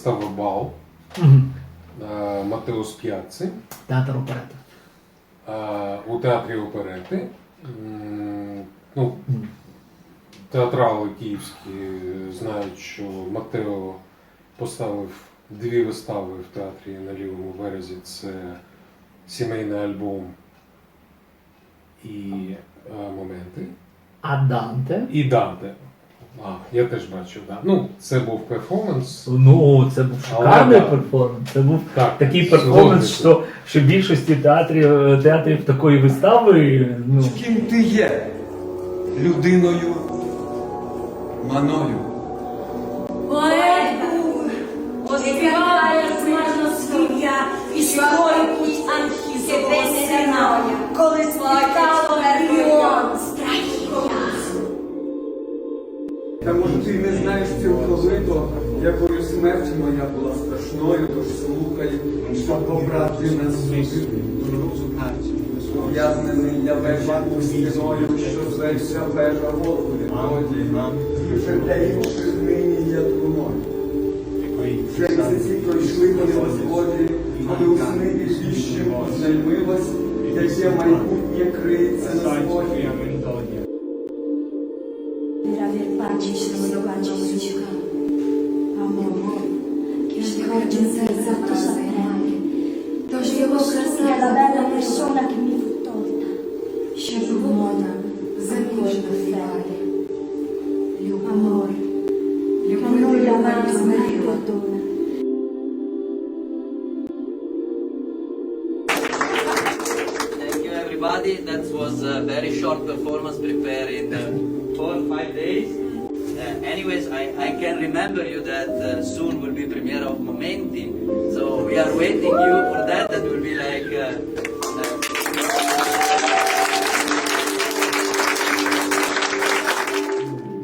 вистава Бал Мгм. е, Матео Сп'яцци Театр оперети. е, у театрі оперети. М, Ну, Мгм. театрали київські знають, що Матео поставив дві вистави в театрі на лівому березі. Це сімейний альбом і е, моменти. А Данте? І Данте. А, я теж бачив, да. Ну, це був перформанс. Ну, це був Але шикарний так. перформанс. Це був Так, такий згоден. перформанс, що, що більшості театрів, театрів такої вистави. Ну, Ким ти є? Людиною маною. Поет був, оспіває смажно спів'я і свій путь анхізового сина, коли спікало мільйон страхів. Та може ти не знаєш цілковито, якою смерть моя була страшною, тож слухай, щоб побрати нас зусиль. Ув'язнений я вежа стіною, що зветься вежа Богу відтоді. І вже для інших нині є труною. Вже місяці пройшли вони в сході, коли у сни віщим знаймилось, яке майбутнє криється на сході. performance prepared in uh, four or five days. Uh, anyways, I, I can remember you that uh, soon will be premiere of Momenti. So we are waiting you for that. That will be like. Uh, uh,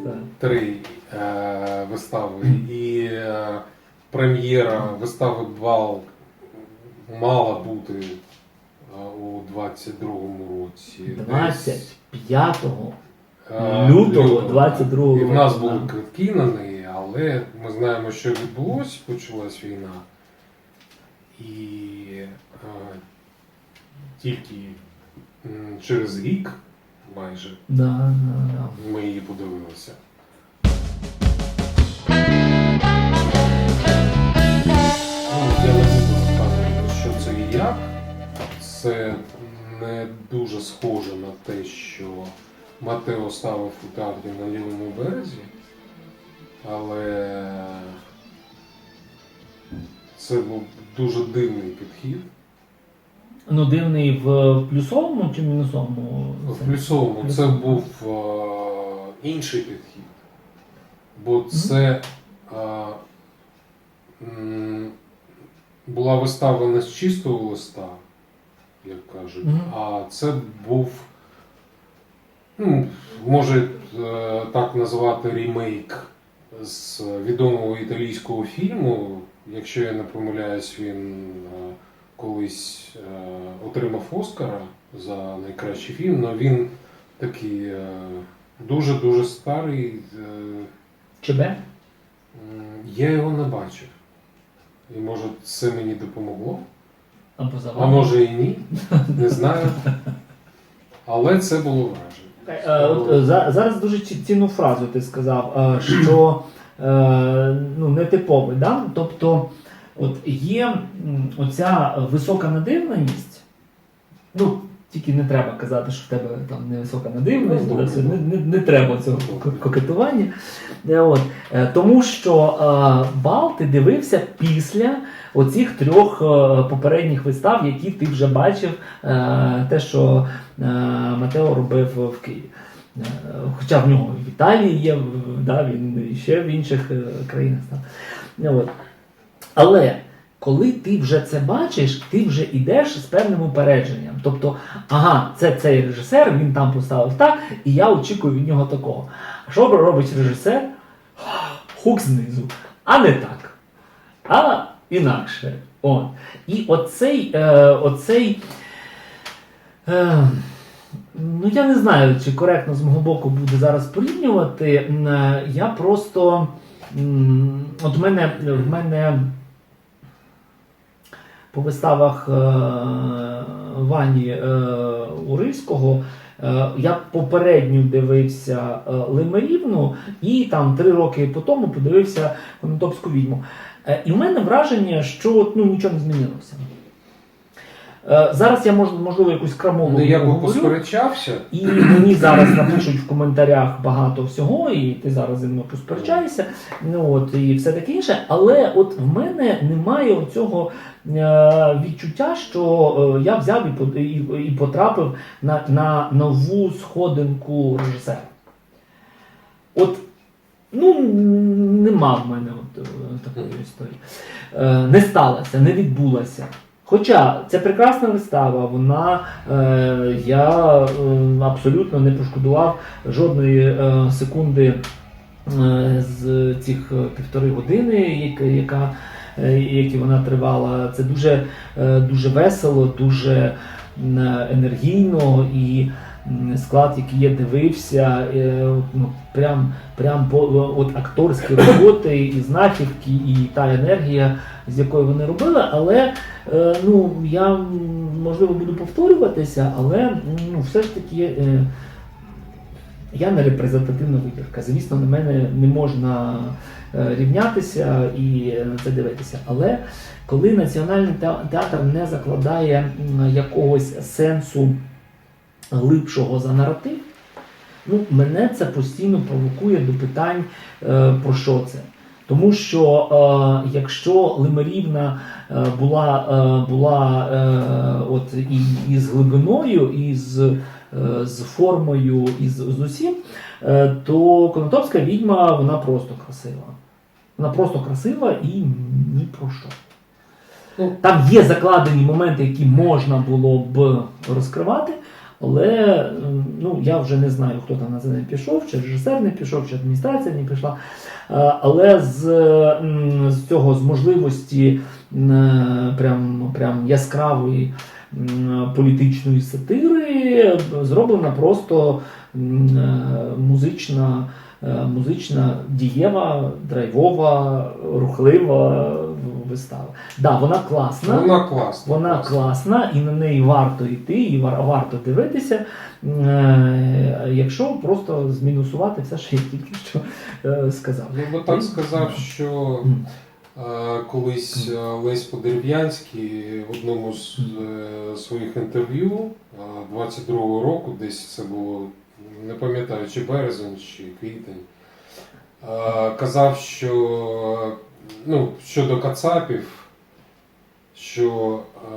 так. три е, вистави. І е, прем'єра вистави Бал мала бути е, у 22-му році. Десь, 25 е, лютого 22-го І в нас року, були да. квитки на неї, але ми знаємо, що відбулося, почалась війна. І е, тільки м, через рік майже Да, да, да. ми її подивилися. Ну, Я не буду розказувати, що це і як. Це не дуже схоже на те, що Матео ставив у театрі на лівому березі, але це був дуже дивний підхід. Ну, дивний в плюсовому чи мінусовому? В плюсовому це був е, інший підхід. Бо це е, м, була вистава не з чистого листа, як кажуть, Мгм. а це був, ну, може е, так назвати ремейк з відомого італійського фільму. Якщо я не помиляюсь, він е, колись е, отримав Оскара за найкращий фільм, але він такий дуже-дуже старий. е, ЧБ? Я його не бачив. І може це мені допомогло, Або а може і ні, не знаю. Але це було враження. Е, от, е, за- зараз дуже ці- цінну фразу ти сказав, е, що е, ну, нетиповий. Да? Тобто от є м, оця висока надивленість, ну, тільки не треба казати, що в тебе там невисока надивленість, Ну, да, це не, не, не треба цього ко- кокетування. Е, От, е, тому що е, бал ти дивився після оцих трьох е, попередніх вистав, які ти вже бачив, е, те, що е, Матео робив в Києві. Хоча в нього в Італії є, да, він ще в інших країнах став. Ну, От. Але коли ти вже це бачиш, ти вже йдеш з певним упередженням. Тобто, ага, це цей режисер, він там поставив так, і я очікую від нього такого. А що робить режисер? Хук знизу. А не так. А інакше. От. І оцей, е, оцей е, ну я не знаю, чи коректно з мого боку буде зараз порівнювати. Е, Я просто от в мене, в мене по виставах е, Вані е, Урильського я попередньо дивився е, Лимерівну і там три роки по тому подивився Конотопську відьму. Е, і в мене враження, що ну, нічого не змінилося. Е, зараз я мож, можливо якусь крамову Ну, я посперечався. І мені зараз напишуть в коментарях багато всього, і ти зараз зі мною посперечаєшся, ну от і все таке інше. Але от в мене немає оцього е, відчуття, що е, я взяв і, потрапив на, на нову сходинку режисера. От, ну, нема в мене от, такої історії. Не сталося, не відбулося. Хоча це прекрасна вистава, вона е, я е, абсолютно не пошкодував жодної е, секунди е, з цих півтори години, яка, е, які вона тривала. Це дуже, е, дуже весело, дуже енергійно і склад, який я дивився, е, ну, прям, прям по, от акторські роботи і знахідки, і та енергія, з якою вони робили, але Е, ну, я можливо буду повторюватися, але ну, все ж таки е, я не репрезентативна вибірка. Звісно, на мене не можна рівнятися і на це дивитися. Але коли національний театр не закладає якогось сенсу глибшого за наратив, ну, мене це постійно провокує до питань, е, про що це. Тому що е, якщо Лимерівна е, була, е, була е, от і, і з глибиною, і з, е, з формою, і з, з усім, е, то Конотопська відьма вона просто красива. Вона просто красива і ні про що. Ну. Там є закладені моменти, які можна було б розкривати, але ну, я вже не знаю, хто там на це не пішов, чи режисер не пішов, чи адміністрація не пішла. Е, Але з, з цього з можливості прям, прям яскравої політичної сатири зроблена просто е, музична, е, музична дієва, драйвова, рухлива вистава. Да, вона класна. Вона класна. Вона класна і на неї варто йти, і варто дивитися, е, якщо просто змінусувати все, що я тільки що е, сказав. Я би так сказав, що е, колись Лесь Подерев'янський в одному з своїх інтерв'ю е, 22-го року, десь це було, не пам'ятаю, чи березень, чи квітень, казав, що ну, щодо Кацапів, що е,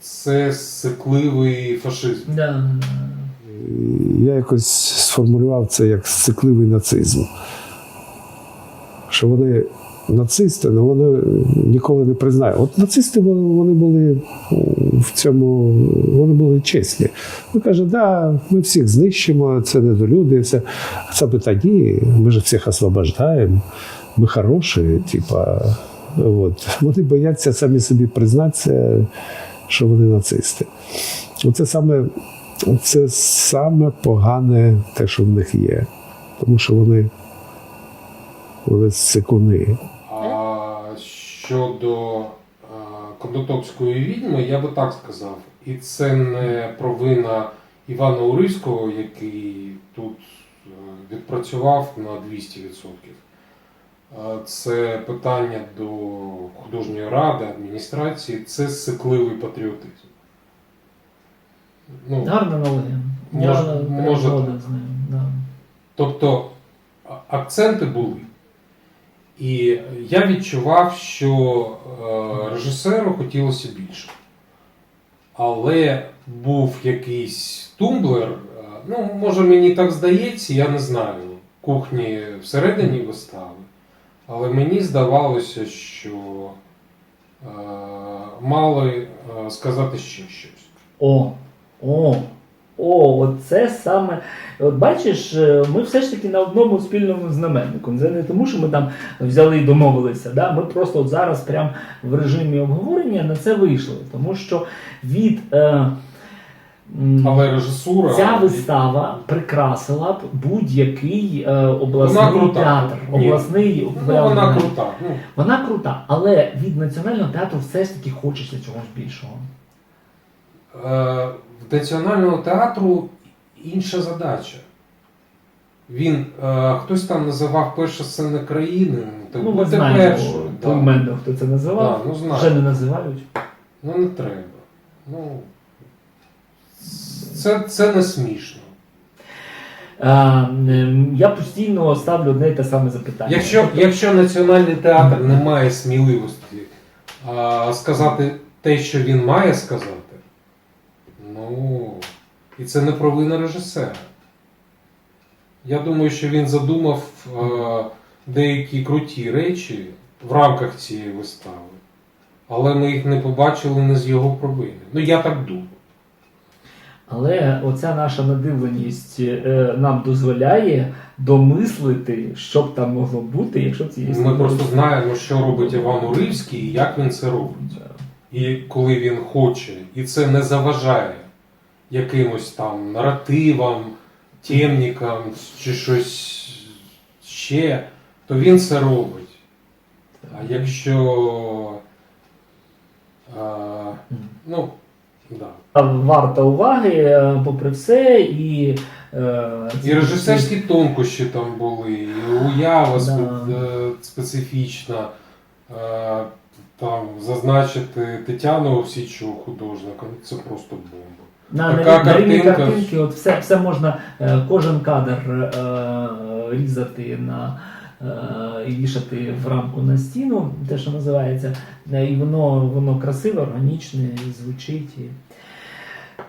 це сикливий фашизм. Да. Я якось сформулював це як цикливий нацизм. Що вони нацисти, але вони ніколи не признають. От нацисти вони вони були в цьому, вони були чесні. Він каже, да, ми всіх знищимо, це недолюди, все. А це питання, ні, ми ж всіх освобождаємо, ми хороші, типа. От. Вони бояться самі собі признатися, що вони нацисти. Оце саме це саме погане те, що в них є. Тому що вони, вони сикуни. А щодо е, Конотопської відьми, я би так сказав. І це не провина Івана Уривського, який тут е, відпрацював на 200%. Це питання до художньої ради, адміністрації, це сикливий патріотизм. Ну, Гарна аналогія. Я може з ним. Да. Тобто акценти були. І я відчував, що е, режисеру хотілося більше. Але був якийсь тумблер, е, ну, може мені так здається, я не знаю, кухні всередині вистави. Але мені здавалося, що е, мали е, сказати ще щось. О, о, о, оце саме. От бачиш, е, ми все ж таки на одному спільному знаменнику. Це не тому, що ми там взяли і домовилися. Да? Ми просто от зараз прям в режимі обговорення на це вийшли. Тому що від е, Але режисура. ця вистава прикрасила б будь-який е, Вона обласний крута. театр. Обласний Ну, вона крута. Ну, Вона крута, але від національного театру все ж таки хочеться чогось більшого. Е, В Національного театру інша задача. Він, е, хтось там називав перша сцена країни. так Ну, ми будьте знаємо першою, да. хто це називав. Да, ну. Вже не називають. Ну не треба. Ну, це, це не смішно. Ем, я постійно ставлю одне і те саме запитання. Якщо, якщо Національний театр не має сміливості а, сказати те, що він має сказати, ну, і це не провина режисера. Я думаю, що він задумав е, деякі круті речі в рамках цієї вистави, але ми їх не побачили не з його провини. Ну, я так думаю. Але оця наша надивленість е, нам дозволяє домислити, що б там могло бути, якщо цієї Ми просто знаємо, що робить Іван Уривський і як він це робить. І коли він хоче, і це не заважає якимось там наративам, темникам чи щось ще, то він це робить. А якщо. А, ну, да. Варта уваги, е, попри все, і, е, І режисерські тонкощі там були, і уява Да. е, специфічна. Там зазначити Тетяну Овсійчук художника, ну, це просто бомба. На, Така на, на рівні картинки, от все, все можна, кожен кадр е, різати на і вішати в рамку на стіну, те, що називається, Е, і воно, воно красиве, органічне, звучить. І...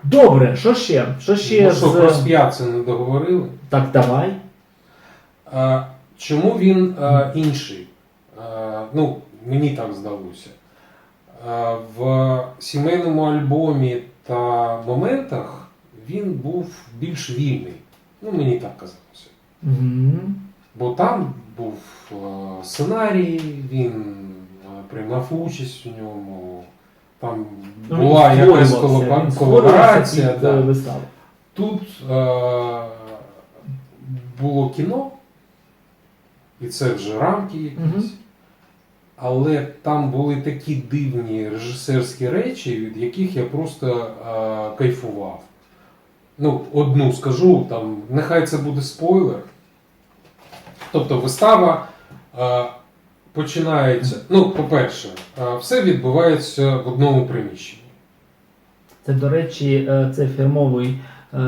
Добре, що ще? Що ще ну що, з... про сп'яци не договорили. Так, давай. А, чому він а, інший? А, ну, мені так здалося. А, в сімейному альбомі та моментах він був більш вільний. Ну, мені так казалося. Угу. Бо там був е, сценарій, він е, приймав участь у ньому, там Ну, була якась колаборація. Да. е. Тут е, було кіно, і це вже рамки якісь. Але там були такі дивні режисерські речі, від яких я просто е, кайфував. Ну, одну скажу, там, нехай це буде спойлер. Тобто вистава е, починається. Ну, по-перше, е, все відбувається в одному приміщенні. Це, до речі, е, це фірмовий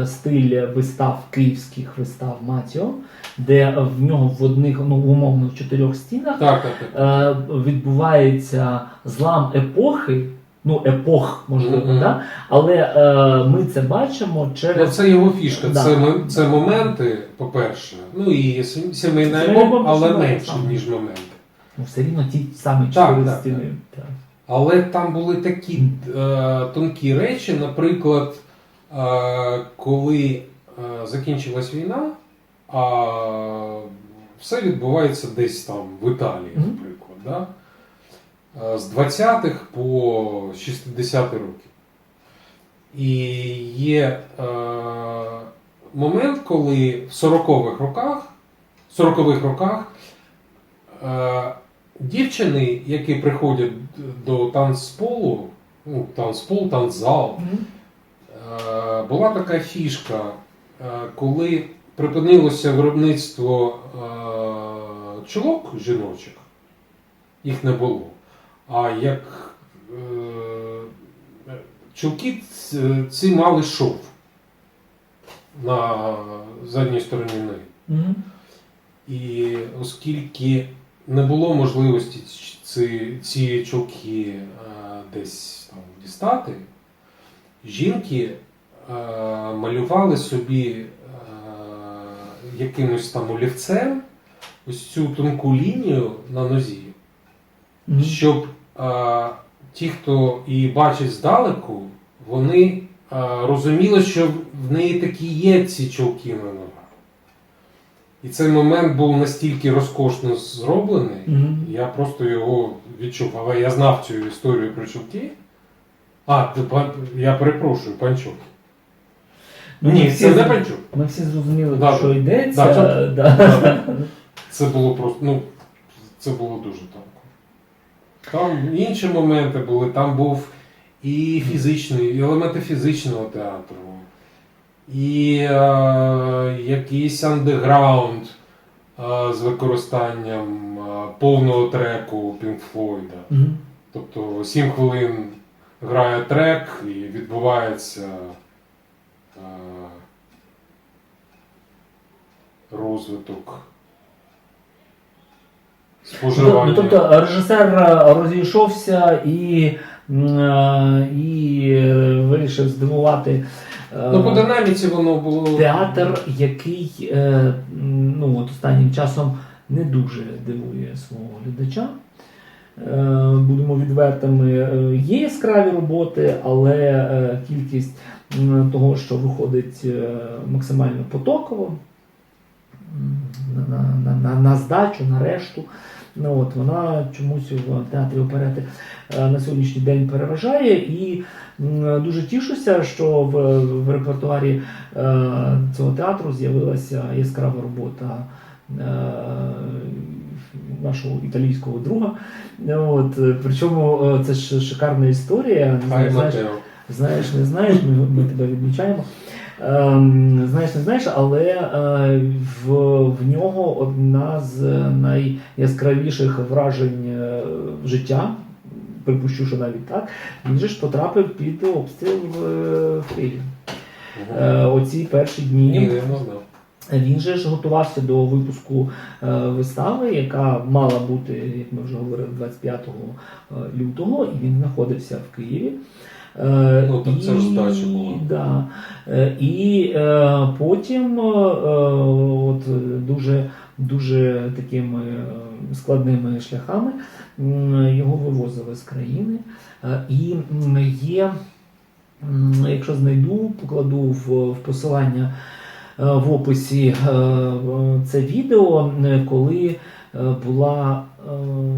стиль вистав київських вистав Матіо, де в нього в одних ну, умовно в чотирьох стінах Так, так, так. відбувається злам епохи. Ну, епох, можливо, Мгм. да? але е, ми це бачимо Ну, через це його фішка. Да. Це, це моменти, по-перше. Ну і сім- сімейний Сімейний альбом, але менше, ніж моменти. ну, все рівно ті самі Так, чотири так, стіни. Так. Але там були такі е, тонкі речі, наприклад, е, коли е, закінчилась війна, а все відбувається десь там в Італії, наприклад. Да? Е, З 20-х по 60-ті роки. І є е, момент, коли в 40-х роках, 40-х роках е, дівчини, які приходять до танцполу, ну, танцпол, танцзал, Мгм. е, була така фішка, е, коли припинилося виробництво е, чолок жіночих, їх не було. А як е, чулки ці мали шов на задній стороні неї. Мгм. І оскільки не було можливості ці, ці, чулки е, десь там дістати, жінки е, малювали собі е, якимось там олівцем ось цю тонку лінію на нозі, Мгм. щоб е, ті, хто її бачить здалеку, вони розуміли, що в неї такі є ці чулки на ногах. І цей момент був настільки розкошно зроблений, Мгм. я просто його відчув. Але я знав цю історію про чулки. А, я перепрошую, панчоки. Ну, Ні, це не Панчук. Ми всі зрозуміли, Да, що йдеться. Да, да. Це було просто, ну, це було дуже тонко. Там інші моменти були, там був і фізичний, і елементи фізичного театру, і е, якийсь андеграунд е, з використанням е, повного треку Pink Floyd. Мгм. Тобто 7 хвилин грає трек і відбувається е, розвиток споживання. тобто режисер е, розійшовся і, е, і вирішив здивувати е, Ну, по динаміці воно було. театр, який ну, от останнім часом не дуже дивує свого глядача. Будемо відвертими, є яскраві роботи, але кількість того, що виходить максимально потоково, на, на, на, на здачу, на решту. Ну, от, вона чомусь в театрі оперети е, на сьогоднішній день переважає. І дуже тішуся, що в, в репертуарі е, цього театру з'явилася яскрава робота е, нашого італійського друга. От, причому це ж шикарна історія. Знаєш, Знаєш, не знаєш, ми, ми тебе відмічаємо. Ем, знаєш, не знаєш, але е, в, в нього одна з найяскравіших вражень е, життя. Припущу, що навіть так. Він же ж потрапив під обстріл в, Києві. Е, оці перші дні. Ні, не. Він же ж готувався до випуску е, вистави, яка мала бути, як ми вже говорили, 25 е, лютого, і він знаходився в Києві. Е, Ну, так це ж здача була. Да. Е, І е, потім от, дуже, дуже такими складними шляхами його вивозили з країни. І є, якщо знайду, покладу в, в посилання в описі це відео, коли була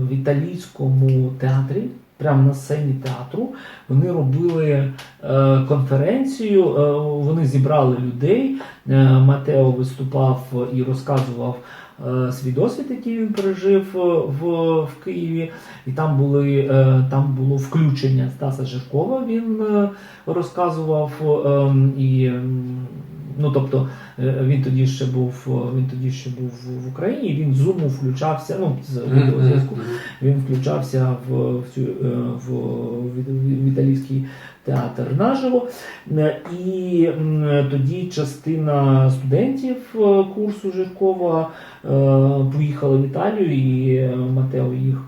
в італійському театрі, прямо на сцені театру, вони робили е, конференцію, е, вони зібрали людей. Е, Матео виступав і розказував свій досвід, який він пережив в, в Києві. І там були там було включення Стаса Жиркова. Він розказував е, і. Ну, тобто е, він тоді ще був е, він тоді ще був в Україні, і він з Zoom включався. Ну з відеозв'язку. Він включався в, в, цю, е, в, в, в італійський театр наживо. І тоді частина студентів курсу Жиркова поїхала в Італію, і Матео їх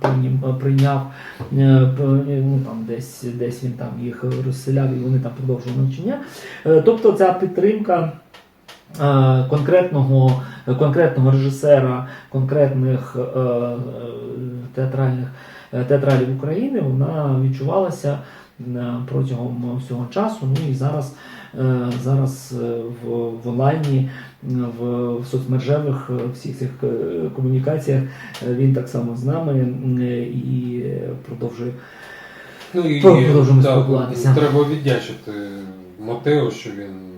прийняв, ну, там десь, десь він там їх розселяв, і вони там продовжували навчання. Тобто ця підтримка. Е, Конкретного, конкретного режисера, конкретних е, е, театральних театралів України вона відчувалася протягом всього часу. Ну і зараз, зараз в, в онлайні, в, в соцмережевих всіх цих комунікаціях він так само з нами і продовжує. Ну і Продовжуємо спілкуватися. треба віддячити Матео, що він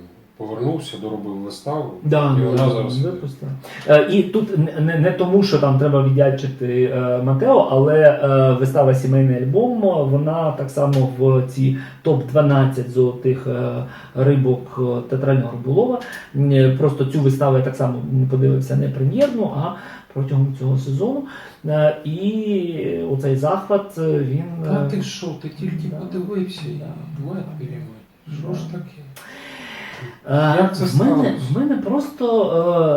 повернувся, доробив виставу. Да, і вона зараз. випустила. Е, І тут не- не, тому, що там треба віддячити е, Матео, але е, вистава Сімейний альбом, вона так само в ці топ-12 золотих е, рибок е, театрального риболова. Е, Просто цю виставу я так само подивився не прем'єрну, а протягом цього сезону. Е, І оцей захват він. Та ти що, ти тільки Да. подивився і Да. мать перемать. Що ж таке? Як це в мене, в мене просто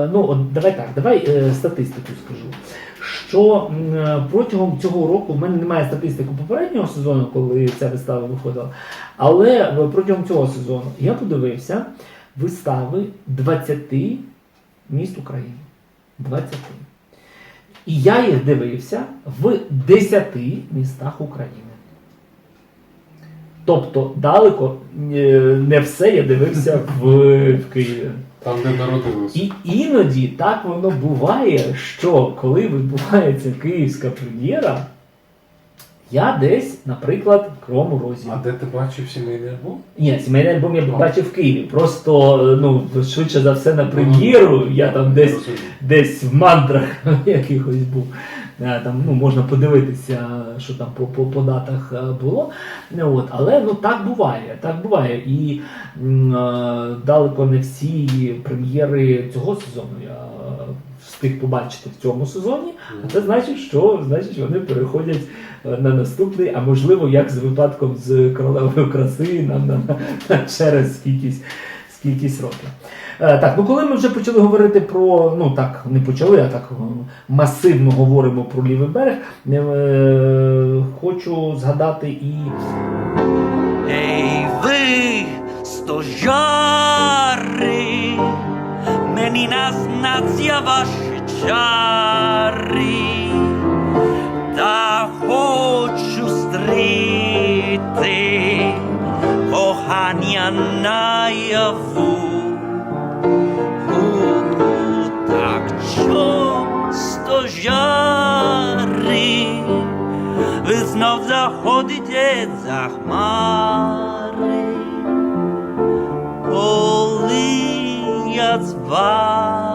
е, ну от давай так, давай е, статистику скажу. Що е, протягом цього року в мене немає статистики попереднього сезону, коли ця вистава виходила. Але протягом цього сезону я подивився вистави 20 міст України. 20. І я їх дивився в 10 містах України. Тобто далеко е, не все я дивився в, в Києві. Там, де народилися. І іноді так воно буває, що коли відбувається київська прем'єра, Я десь, наприклад, в Кривому Розі. А де ти бачив сімейний альбом? Ні, сімейний альбом я А. бачив в Києві. Просто ну швидше за все на прем'єру. Я там десь десь в мантрах якихось був. Е, Там ну, можна подивитися, що там по, по, по датах е, було. Ну, От, але ну так буває. Так буває. І м, е, далеко не всі прем'єри цього сезону я е, встиг побачити в цьому сезоні. А це значить, що значить вони переходять е, на наступний, а можливо, як з випадком з королевою краси на, на, на через скількись, скількись років. Е, Так, ну коли ми вже почали говорити про, ну так, не почали, а так е, масивно говоримо про лівий берег, е, хочу згадати і Ей ви, стожари, мені наснаться ваші чари, наяву. У, Так часто жари, ви знов заходите за хмари, коли я з вами